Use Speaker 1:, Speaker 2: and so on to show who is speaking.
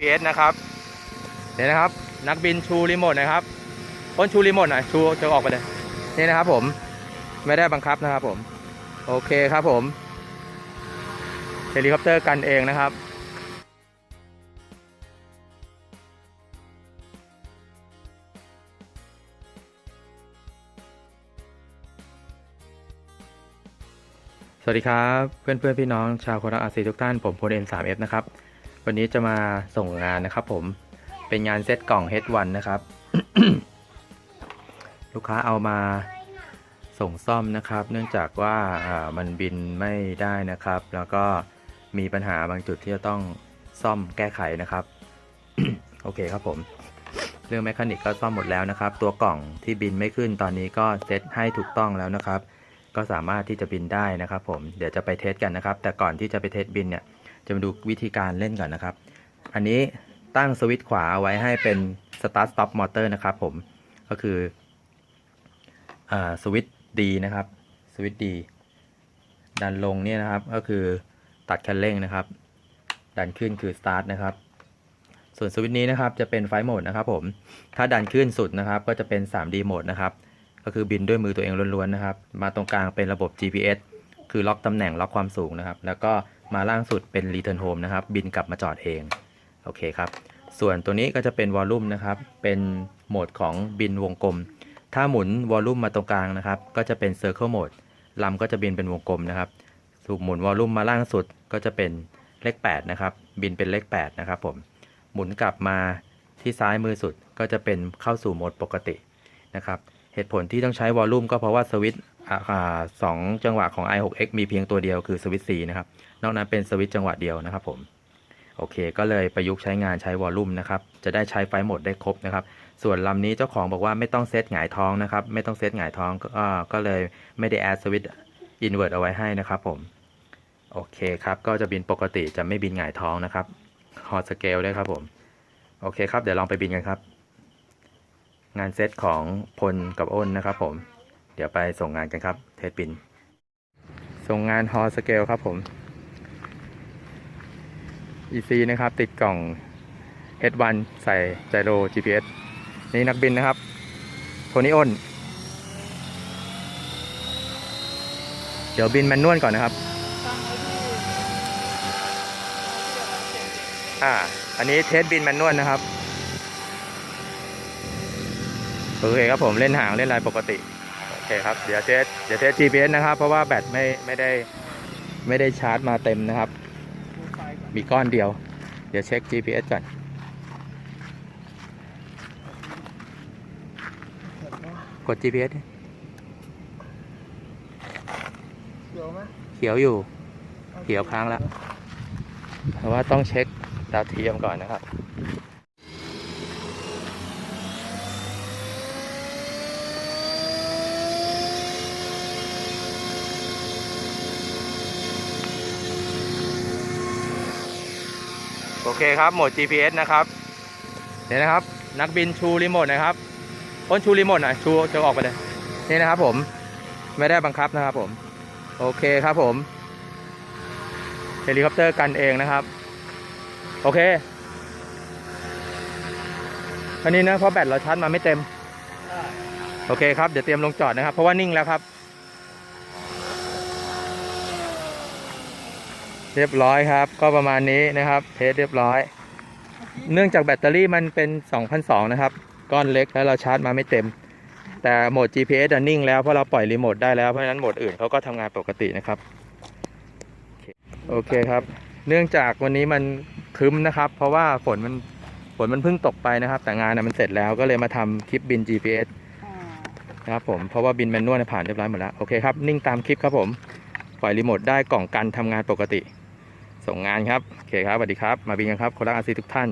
Speaker 1: PS นะครับเดี๋ยวนะครับ นักบินชูรีโมทนะครับพ้นชูรีโมทหน่อยชูจะออกไปเลยนี่นะครับผมไม่ได้บังคับนะครับผม โอเคครับผมเฮลิคอปเตอร์กันเองนะครับสวัสดีครับ เพื่อนเพื่อนพี่น้องชาวโคราชอาซีทุกท่านผมพลเอ็นสามเอฟนะครับ วันนี้จะมาส่งงานนะครับผมเป็นงานเซตกล่อง H1 นะครับ ลูกค้าเอามาส่งซ่อมนะครับ เนื่องจากว่ามันบินไม่ได้นะครับ แล้วก็มีปัญหาบางจุดที่จะต้องซ่อมแก้ไขนะครับ โอเคครับผม เรื่องแมคานิกก็ซ่อมหมดแล้วนะครับ ตัวกล่องที่บินไม่ขึ้นตอนนี้ก็เซตให้ถูกต้องแล้วนะครับ ก็สามารถที่จะบินได้นะครับ ผมเดี๋ยวจะไปเทสกันนะครับ แต่ก่อนที่จะไปเทสบินเนี่ย จะมาดูวิธีการเล่นก่อนนะครับ อันนี้ตั้งสวิตช์ขวาเอาไว้ให้เป็น start stop motor นะครับผม ก็คืออสวิตช์ D นะครับ สวิตช์ D ดันลงเนี่ยนะครับ ก็คือตัดคันเร่งนะครับ ดันขึ้นคือ start นะครับ ส่วนสวิตช์นี้นะครับจะเป็นไฟโหมดนะครับผม ถ้าดันขึ้นสุดนะครับ ก็จะเป็น 3D โหมดนะครับ ก็คือบินด้วยมือตัวเองล้วนๆนะครับ มาตรงกลางเป็นระบบ GPS คือล็อกตำแหน่งล็อกความสูงนะครับ แล้วก็ มาล่างสุดเป็น Return Home นะครับ บินกลับมาจอดเอง โอเคครับ ส่วนตัวนี้ก็จะเป็นวอลลุ่มนะครับ เป็นโหมดของบินวงกลม ถ้าหมุนวอลลุ่มมาตรงกลางนะครับ ก็จะเป็น Circle Mode ลำก็จะบินเป็นวงกลมนะครับถูกหมุนวอลลุ่มมาล่างสุดก็จะเป็นเลข 8 นะครับ บินเป็นเลข 8 นะครับผม หมุนกลับมาที่ซ้ายมือสุดก็จะเป็นเข้าสู่โหมดปกตินะครับ เหตุผลที่ต้องใช้วอลลุ่มก็เพราะว่าสวิตช์ สองจังหวะของ i6x มีเพียงตัวเดียวคือสวิตช์ C นะครับ นอกนั้นเป็นสวิตช์จังหวะเดียวนะครับผม โอเค ก็เลยประยุกต์ใช้งานใช้วอลลุ่มนะครับ จะได้ใช้ไฟโหมดได้ครบนะครับ ส่วนลำนี้เจ้าของบอกว่าไม่ต้องเซตหงายท้องนะครับ ไม่ต้องเซตหงายท้องก็เลยไม่ได้แอดสวิตช์อินเวอร์เอาไว้ให้นะครับผม โอเคครับ ก็จะบินปกติจะไม่บินหงายท้องนะครับฮอตสเกลด้วยครับผม โอเคครับ เดี๋ยวลองไปบินกันครับ งานเซตของพลกับอ้นนะครับผม ดี๋ยวไปส่งงานกันครับ เทสบิน ส่งงานฮอสเกลครับผม EC นะครับ ติดกล่อง H1 ใส่ไจโร GPS นี่นักบินนะครับ โทนี่อ้น เดี๋ยวบินแมนนวลก่อนนะครับ อ่า อันนี้เทสบินแมนนวลนะครับโอเคครับผมเล่นหางเล่นลายปกติ เคครับ เดี๋ยวเทสเดี๋ยวเทส GPS นะครับ เพราะว่าแบตไม่ไม่ได้ไม่ได้ชาร์จมาเต็มนะครับ มีก้อนเดียว เดี๋ยวเช็ค GPS ก่อน กด GPS ดิ
Speaker 2: เดี๋ยวไหม
Speaker 1: เขียวอยู่ เขียวค้างแล้วเพราะว่าต้องเช็คดาวเทียมก่อนนะครับ โอเคครับโหมด GPS นะครับเดี๋ยวนะครับ นักบินชูรีโมทนะครับพ้นชูรีโมทหน่อยชูจะออกไปเลยนี่นะครับผมไม่ได้บังคับนะครับผม โอเคครับผมเฮลิคอปเตอร์กันเองนะครับ โอเคอันนี้นะเพราะแบตเราชาร์จมาไม่เต็ม โอเคครับ เดี๋ยวเตรียมลงจอดนะครับ เพราะว่านิ่งแล้วครับ เรียบร้อยครับ ก็ประมาณนี้นะครับเทสเรียบร้อย เนื่องจากแบตเตอรี่มันเป็น2,200นะครับ ก้อนเล็กแล้วเราชาร์จมาไม่เต็ม แต่โหมด GPS อะนิ่งแล้วเพราะเราปล่อยรีโมทได้แล้วเพราะฉะนั้นโหมดอื่นเขาก็ทำงานปกตินะครับโอเคครับ เนื่องจากวันนี้มันคึ้มนะครับ เพราะว่าฝนมันฝนมันเพิ่งตกไปนะครับ แต่งานนะมันเสร็จแล้วก็เลยมาทำคลิปบิน GPS นะครับผมเพราะว่าบินแมนนวลผ่านเรียบร้อยหมดแล้วโอเคครับนิ่งตามคลิปครับผมปล่อยรีโมทได้กล่องกันทำงานปกติ ส่งงานครับโอเคครับสวัสดีครับ มาบินกันครับโคราชอาซีทุกท่าน